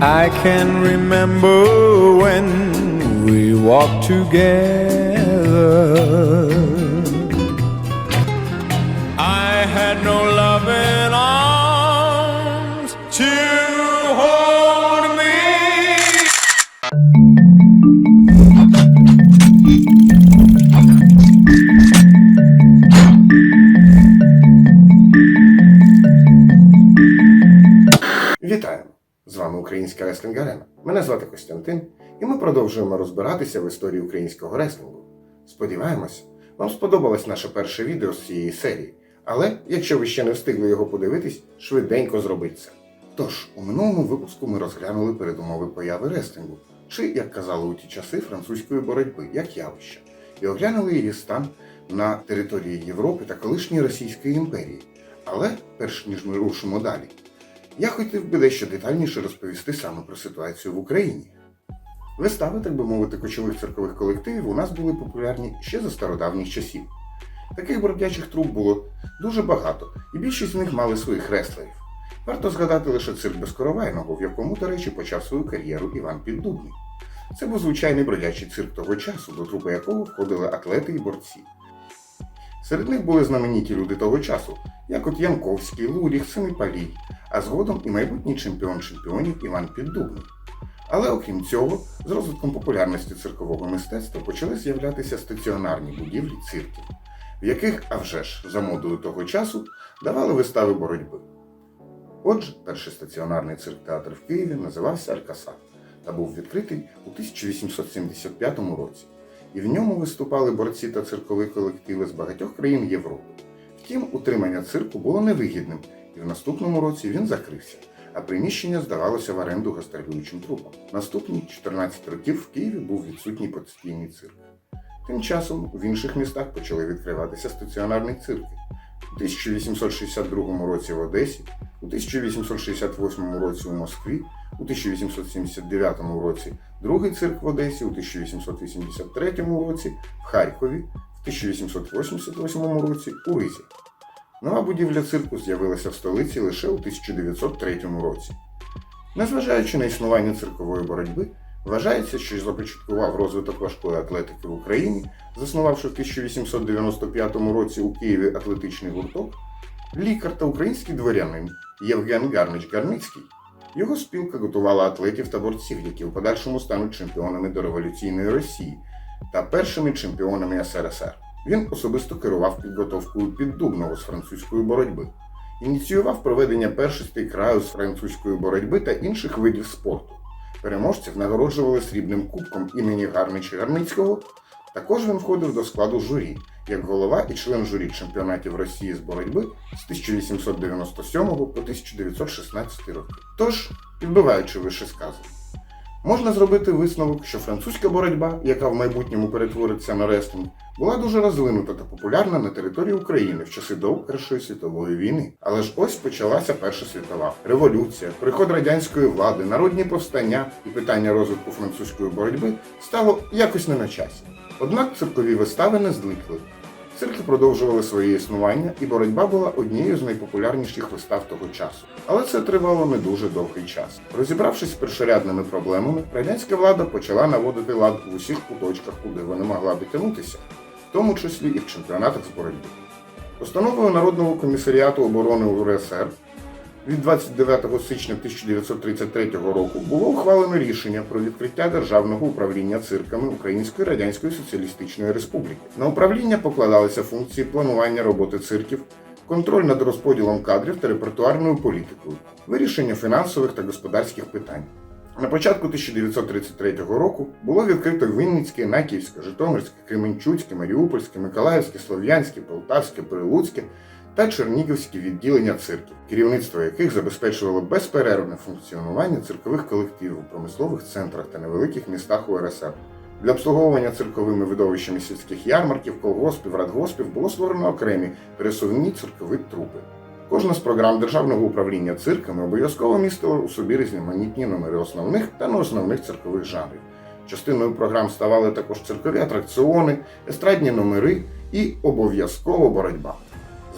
I can remember when we walked together. Звати Костянтин, і ми продовжуємо розбиратися в історії українського реслінгу. Сподіваємось, вам сподобалось наше перше відео з цієї серії, але якщо ви ще не встигли його подивитись, швиденько зробіть це. Тож, у минулому випуску ми розглянули передумови появи реслінгу, чи, як казали у ті часи, французької боротьби, як явище, і оглянули її стан на території Європи та колишньої Російської імперії. Але перш ніж ми рушимо далі, я хотів би дещо детальніше розповісти саме про ситуацію в Україні. Вистави, так би мовити, кочових циркових колективів у нас були популярні ще за стародавніх часів. Таких бродячих труп було дуже багато, і більшість з них мали своїх реслерів. Варто згадати лише цирк Безкоровайного, в якому, до речі, почав свою кар'єру Іван Піддубний. Це був звичайний бродячий цирк того часу, до трупи якого входили атлети і борці. Серед них були знамениті люди того часу, як от Янковський, Луріх, Семипалій, а згодом і майбутній чемпіон чемпіонів Іван Піддубний. Але окрім цього, з розвитком популярності циркового мистецтва почали з'являтися стаціонарні будівлі цирків, в яких, а вже ж, за модою того часу, давали вистави боротьби. Отже, перший стаціонарний цирк-театр в Києві називався Алькаса та був відкритий у 1875 році, і в ньому виступали борці та циркові колективи з багатьох країн Європи. Втім, утримання цирку було невигідним, і в наступному році він закрився, а приміщення здавалося в оренду гастролюючим трупам. Наступні 14 років в Києві був відсутній постійний цирк. Тим часом в інших містах почали відкриватися стаціонарні цирки. У 1862 році в Одесі, у 1868 році у Москві, у 1879 році другий цирк в Одесі, у 1883 році в Харкові, в 1888 році у Ризі. Нова будівля цирку з'явилася в столиці лише у 1903 році. Незважаючи на існування циркової боротьби, вважається, що започаткував розвиток важкої атлетики в Україні, заснувавши в 1895 році у Києві атлетичний гурток, лікар та український дворянин Євген Гарнич Гарницький. Його спілка готувала атлетів та борців, які в подальшому стануть чемпіонами до революційної Росії та першими чемпіонами СРСР. Він особисто керував підготовкою піддубного з французької боротьби, ініціював проведення першостей краю з французької боротьби та інших видів спорту. Переможців нагороджували срібним кубком імені Гарнича Гарницького. Також він входив до складу журі як голова і член журі чемпіонатів Росії з боротьби з 1897 по 1916 роки. Тож, підбиваючи вище сказане, можна зробити висновок, що французька боротьба, яка в майбутньому перетвориться на реслінг, була дуже розвинута та популярна на території України в часи до Першої світової війни. Але ж ось почалася Перша світова революція, приход радянської влади, народні повстання і питання розвитку французької боротьби стало якось не на часі. Однак циркові вистави не зникли. Цирки продовжували своє існування, і боротьба була однією з найпопулярніших вистав того часу. Але це тривало не дуже довгий час. Розібравшись з першорядними проблемами, радянська влада почала наводити лад в усіх куточках, куди вона могла дотягнутися, в тому числі і в чемпіонатах з боротьби. Постановою Народного комісаріату оборони УРСР від 29 січня 1933 року було ухвалено рішення про відкриття державного управління цирками Української Радянської Соціалістичної Республіки. На управління покладалися функції планування роботи цирків, контроль над розподілом кадрів та репертуарною політикою, вирішення фінансових та господарських питань. На початку 1933 року було відкрито Вінницьке, Наківське, Житомирське, Кременчуцьке, Маріупольське, Миколаївське, Слов'янське, Полтавське, Прилуцьке та Чернігівські відділення цирків, керівництво яких забезпечувало безперервне функціонування циркових колективів у промислових центрах та невеликих містах УРСР. Для обслуговування цирковими видовищами сільських ярмарків, колгоспів, радгоспів було створено окремі пересувні циркові трупи. Кожна з програм державного управління цирками обов'язково містила у собі різноманітні номери основних та неосновних циркових жанрів. Частиною програм ставали також циркові атракціони, естрадні номери і обов'язково боротьба.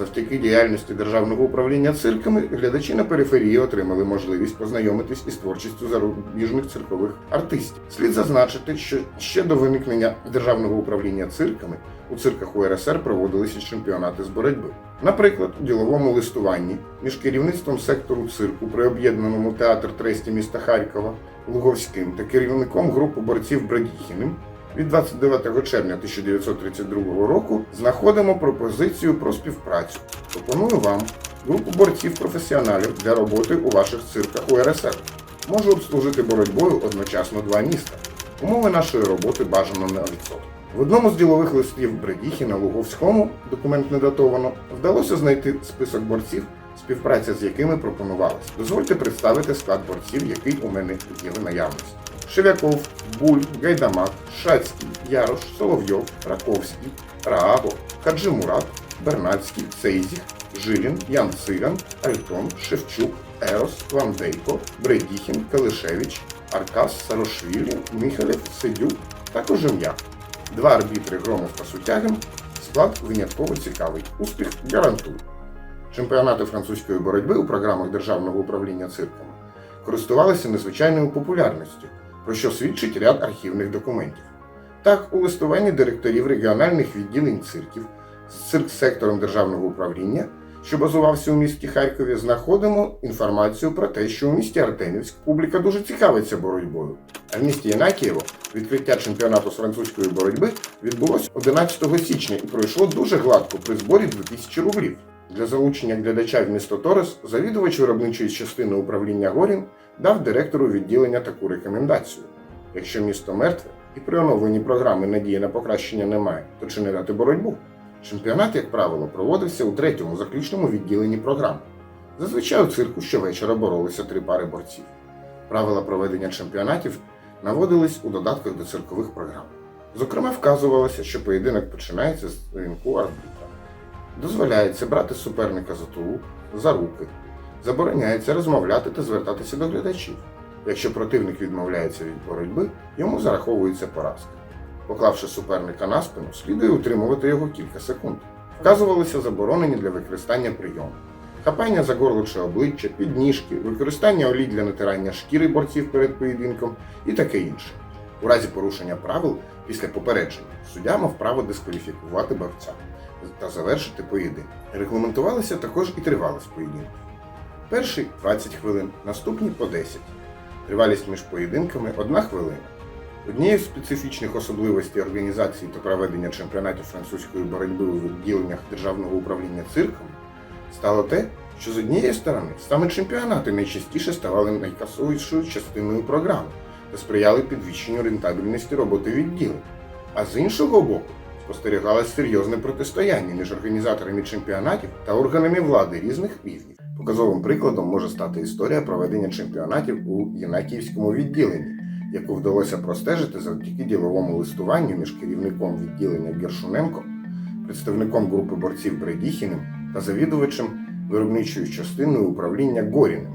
Завдяки діяльності державного управління цирками глядачі на периферії отримали можливість познайомитись із творчістю зарубіжних циркових артистів. Слід зазначити, що ще до виникнення державного управління цирками у цирках УРСР проводилися чемпіонати з боротьби. Наприклад, у діловому листуванні між керівництвом сектору цирку при об'єднаному театр тресті міста Харкова Луговським та керівником групи борців Брадіхіним від 29 червня 1932 року знаходимо пропозицію про співпрацю. Пропоную вам групу борців-професіоналів для роботи у ваших цирках УРСР. Можу обслужити боротьбою одночасно два міста. Умови нашої роботи бажано на відсоток. В одному з ділових листів Бредіхіна Луговському, документ не датовано, вдалося знайти список борців, співпраця з якими пропонувалась. Дозвольте представити склад борців, який у мене є в наявності. Шевяков, Буль, Гайдамак, Шацький, Ярош, Соловйов, Раковський, Рааго, Хаджимурат, Бернацький, Цейзіх, Жилін, Ян Циган, Альтон, Шевчук, Ерос, Вандейко, Бредіхін, Калишевич, Аркас, Сарошвілі, Михалєв, Сидюк та Кожем'як. Два арбітри Громов та Сутягин. Склад винятково цікавий. Успіх гарантує. Чемпіонати французької боротьби у програмах Державного управління цирками користувалися незвичайною популярністю, про що свідчить ряд архівних документів. Так, у листуванні директорів регіональних відділень цирків з цирк-сектором державного управління, що базувався у місті Харкові, знаходимо інформацію про те, що у місті Артемівськ публіка дуже цікавиться боротьбою. А в місті Янакієво відкриття чемпіонату з французької боротьби відбулось 11 січня і пройшло дуже гладко при зборі 2000 рублів. Для залучення глядача в місто Торес завідувач виробничої частини управління Горін дав директору відділення таку рекомендацію. Якщо місто мертве і при оновленні програми надії на покращення немає, то чи не дати боротьбу? Чемпіонат, як правило, проводився у третьому заключному відділенні програми. Зазвичай у цирку щовечора боролися три пари борців. Правила проведення чемпіонатів наводились у додатках до циркових програм. Зокрема, вказувалося, що поєдинок починається з дзвінку арбітра. Дозволяється брати суперника за тулу, за руки. Забороняється розмовляти та звертатися до глядачів. Якщо противник відмовляється від боротьби, йому зараховується поразка. Поклавши суперника на спину, слідує утримувати його кілька секунд. Вказувалися заборонені для використання прийоми. Хапання за горло чи обличчя, підніжки, використання олій для натирання шкіри борців перед поєдинком і таке інше. У разі порушення правил після попередження суддя мав право дискваліфікувати борця та завершити поєдинок. Регламентувалася також і тривалість поєдинків. Перший 20 хвилин, наступні по 10. Тривалість між поєдинками 1 хвилина. Однією з специфічних особливостей організації та проведення чемпіонатів французької боротьби у відділеннях Державного управління цирком стало те, що з однієї сторони саме чемпіонати найчастіше ставали найкасовішою частиною програми та сприяли підвищенню рентабельності роботи відділень. А з іншого боку, спостерігалось серйозне протистояння між організаторами чемпіонатів та органами влади різних рівнів. Показовим прикладом може стати історія проведення чемпіонатів у Єнакіївському відділенні, яку вдалося простежити завдяки діловому листуванню між керівником відділення Гершуненко, представником групи борців Бредіхіним та завідувачем виробничою частиною управління Горіним.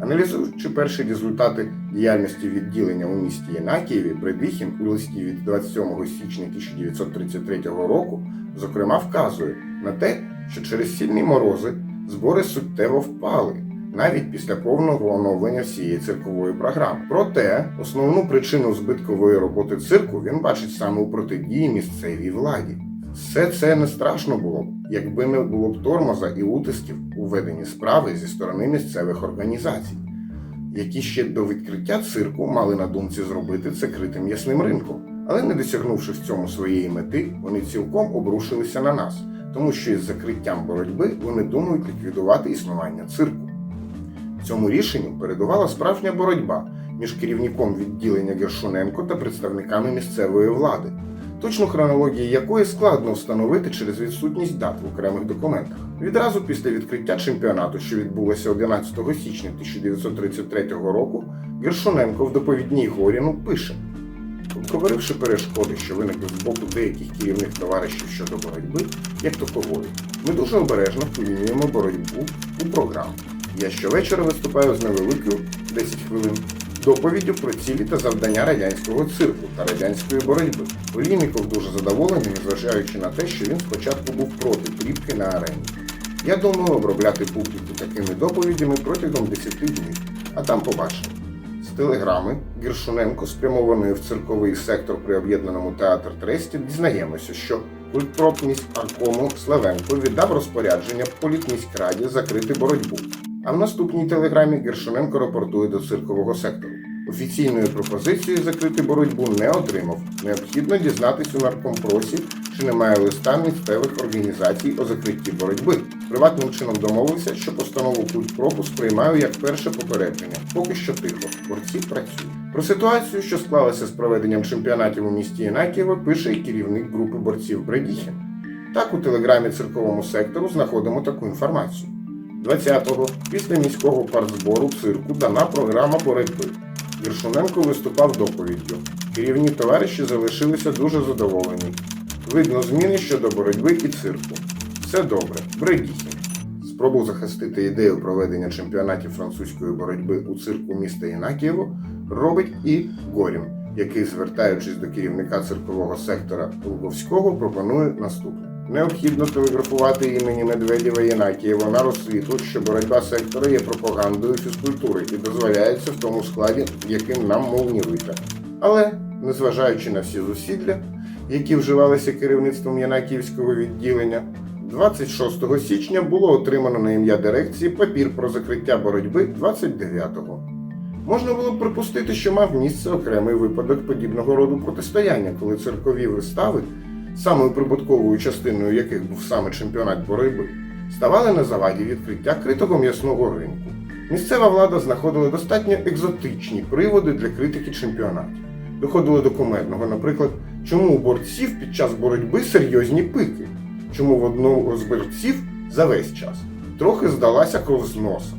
Аналізуючи перші результати діяльності відділення у місті Єнакієві, Бредихін у листі від 27 січня 1933 року, зокрема, вказує на те, що через сильні морози збори суттєво впали навіть після повного оновлення всієї циркової програми. Проте основну причину збиткової роботи цирку він бачить саме у протидії місцевій владі. Все це не страшно було б, якби не було б тормоза і утисків у веденні справи зі сторони місцевих організацій, які ще до відкриття цирку мали на думці зробити це критим ясним ринком. Але не досягнувши в цьому своєї мети, вони цілком обрушилися на нас, тому що із закриттям боротьби вони думають ліквідувати існування цирку. Цьому рішенню передувала справжня боротьба між керівником відділення Гершуненко та представниками місцевої влади, точну хронологію якої складно встановити через відсутність дат в окремих документах. Відразу після відкриття чемпіонату, що відбулося 11 січня 1933 року, Гершуненко в доповідній Горіну пише. Обговоривши перешкоди, що виникли з боку деяких керівних товаришів щодо боротьби, як такової, ми дуже обережно впевнюємо боротьбу у програму. Я щовечора виступаю з невеликою 10 хвилин доповіддю про цілі та завдання радянського цирку та радянської боротьби. Олійников дуже задоволений, незважаючи на те, що він спочатку був проти тріпки на арені. Я думаю обробляти публіку такими доповідями протягом 10 днів, а там побачимо. Телеграми Гіршуненко, спрямованої в цирковий сектор при об'єднаному театр Тресті, дізнаємося, що культпроп міськаркому Славенко віддав розпорядження політміськраді закрити боротьбу. А в наступній телеграмі Гершуненко рапортує до циркового сектору. Офіційної пропозиції закрити боротьбу не отримав. Необхідно дізнатись у наркомпросі, чи немає листа місцевих організацій о закритті боротьби. Приватним чином домовився, що постанову культпропу сприймаю як перше попередження. Поки що тихо. Борці працюють. Про ситуацію, що склалася з проведенням чемпіонатів у місті Інакієво, пише і керівник групи борців Бредіхін. Так у телеграмі цирковому сектору знаходимо таку інформацію. 20-го, після міського партзбору цирку дана програма боротьби. Віршуненко виступав доповіддю. Керівні товариші залишилися дуже задоволені. Видно зміни щодо боротьби і цирку. Все добре, Бредіхін. Спробу захистити ідею проведення чемпіонатів французької боротьби у цирку міста Інакієво робить і Горін, який, звертаючись до керівника циркового сектора Луговського, пропонує наступне. Необхідно телеграфувати імені Медведєва Єнакієва на розсвіту, що боротьба сектора є пропагандою фізкультури і дозволяється в тому складі, яким нам мовні вита. Але, незважаючи на всі зусилля, які вживалися керівництвом Янакіївського відділення, 26 січня було отримано на ім'я дирекції папір про закриття боротьби 29-го. Можна було б припустити, що мав місце окремий випадок подібного роду протистояння, коли циркові вистави, самою прибутковою частиною яких був саме чемпіонат боротьби, ставали на заваді відкриття критого м'ясного ринку. Місцева влада знаходила достатньо екзотичні приводи для критики чемпіонатів. Доходило до кумедного, наприклад, чому у борців під час боротьби серйозні пики, чому в одного з борців за весь час трохи здалася кров з носа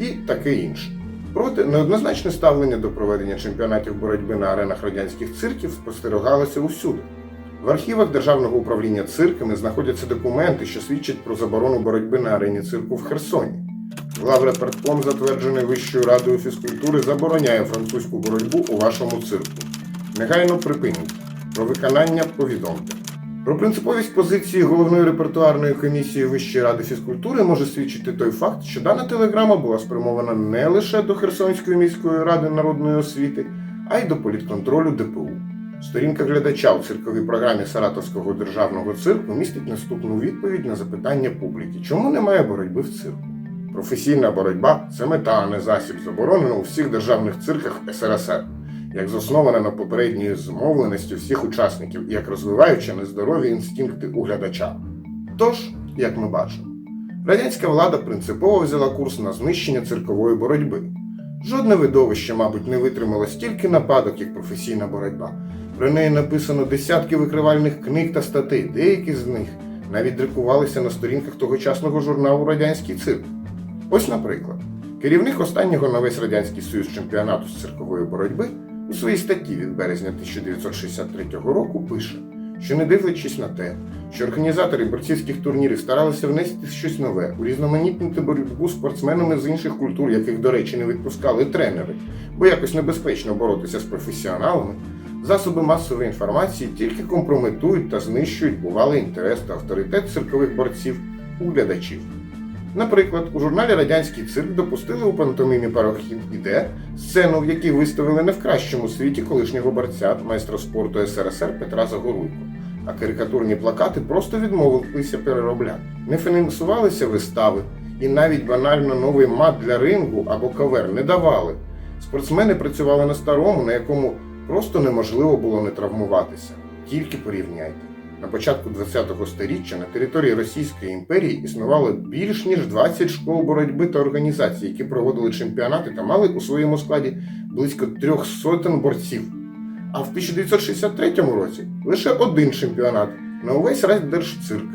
і таке інше. Проте неоднозначне ставлення до проведення чемпіонатів боротьби на аренах радянських цирків спостерігалося усюди. В архівах Державного управління цирками знаходяться документи, що свідчать про заборону боротьби на арені цирку в Херсоні. Главрепортком, затверджений Вищою радою фізкультури, забороняє французьку боротьбу у вашому цирку. Негайно припиніть. Про виконання повідомте. Про принциповість позиції головної репертуарної комісії Вищої ради фізкультури може свідчити той факт, що дана телеграма була спрямована не лише до Херсонської міської ради народної освіти, а й до політконтролю ДПУ. Сторінка глядача у цирковій програмі Саратовського державного цирку містить наступну відповідь на запитання публіки, чому немає боротьби в цирку. Професійна боротьба це мета, а не засіб, заборонено у всіх державних цирках СРСР, як заснована на попередньої змовленості всіх учасників і як розвиваюча нездорові інстинкти у глядача. Тож, як ми бачимо, радянська влада принципово взяла курс на знищення циркової боротьби. Жодне видовище, мабуть, не витримало стільки нападок, як професійна боротьба. Про неї написано десятки викривальних книг та статей, деякі з них навіть друкувалися на сторінках тогочасного журналу Радянський цирк. Ось, наприклад, керівник останнього на весь Радянський Союз чемпіонату з циркової боротьби у своїй статті від березня 1963 року пише, що не дивлячись на те, що організатори борцівських турнірів старалися внести щось нове, урізноманітнити боротьбу спортсменами з інших культур, яких, до речі, не відпускали тренери, бо якось небезпечно боротися з професіоналами, засоби масової інформації тільки компрометують та знищують бувалий інтерес та авторитет циркових борців у глядачів. Наприклад, у журналі Радянський цирк допустили у пантомімі Парохід іде сцену, в якій виставили не в кращому світі колишнього борця, майстра спорту СРСР Петра Загоруйко, а карикатурні плакати просто відмовилися переробляти. Не фінансувалися вистави, і навіть банально новий мат для рингу або кавер не давали. Спортсмени працювали на старому, на якому просто неможливо було не травмуватися. Тільки порівняйте. На початку ХХ століття на території Російської імперії існувало більш ніж 20 школ боротьби та організацій, які проводили чемпіонати та мали у своєму складі близько трьох сотень борців. А в 1963 році лише один чемпіонат на увесь райдержцирк,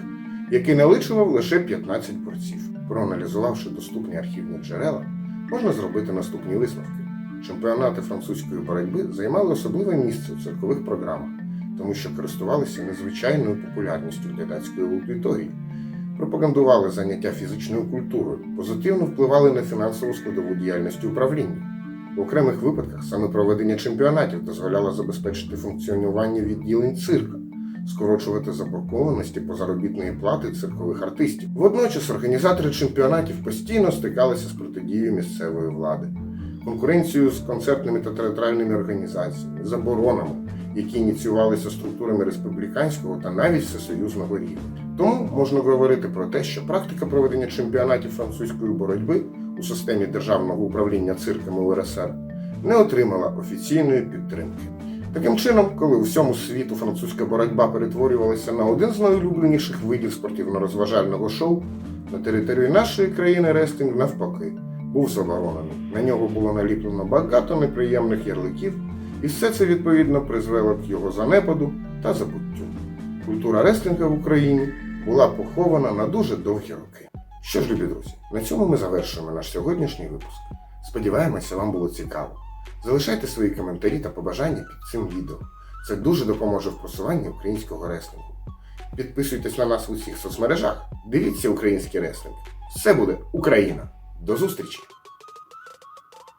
який наличував лише 15 борців. Проаналізувавши доступні архівні джерела, можна зробити наступні висновки. Чемпіонати французької боротьби займали особливе місце у циркових програмах тому що користувалися незвичайною популярністю глядацької аудиторії, пропагандували заняття фізичною культурою, позитивно впливали на фінансову складову діяльність управління. В окремих випадках саме проведення чемпіонатів дозволяло забезпечити функціонування відділень цирка, скорочувати заборгованості по заробітної плати циркових артистів. Водночас організатори чемпіонатів постійно стикалися з протидією місцевої влади, конкуренцією з концертними та театральними організаціями, заборонами, які ініціювалися структурами республіканського та навіть всесоюзного рівня. Тому можна говорити про те, що практика проведення чемпіонатів французької боротьби у системі державного управління цирками УРСР не отримала офіційної підтримки. Таким чином, коли у всьому світу французька боротьба перетворювалася на один з найулюбленіших видів спортивно-розважального шоу, на території нашої країни рестлінг навпаки був заборонений. На нього було наліплено багато неприємних ярликів, і все це відповідно призвело к його занепаду та забуттю. Культура реслінга в Україні була похована на дуже довгі роки. Що ж, любі друзі, на цьому ми завершуємо наш сьогоднішній випуск. Сподіваємося, вам було цікаво. Залишайте свої коментарі та побажання під цим відео. Це дуже допоможе в просуванні українського реслінгу. Підписуйтесь на нас в усіх соцмережах, дивіться український реслінг. Все буде Україна! До зустрічі!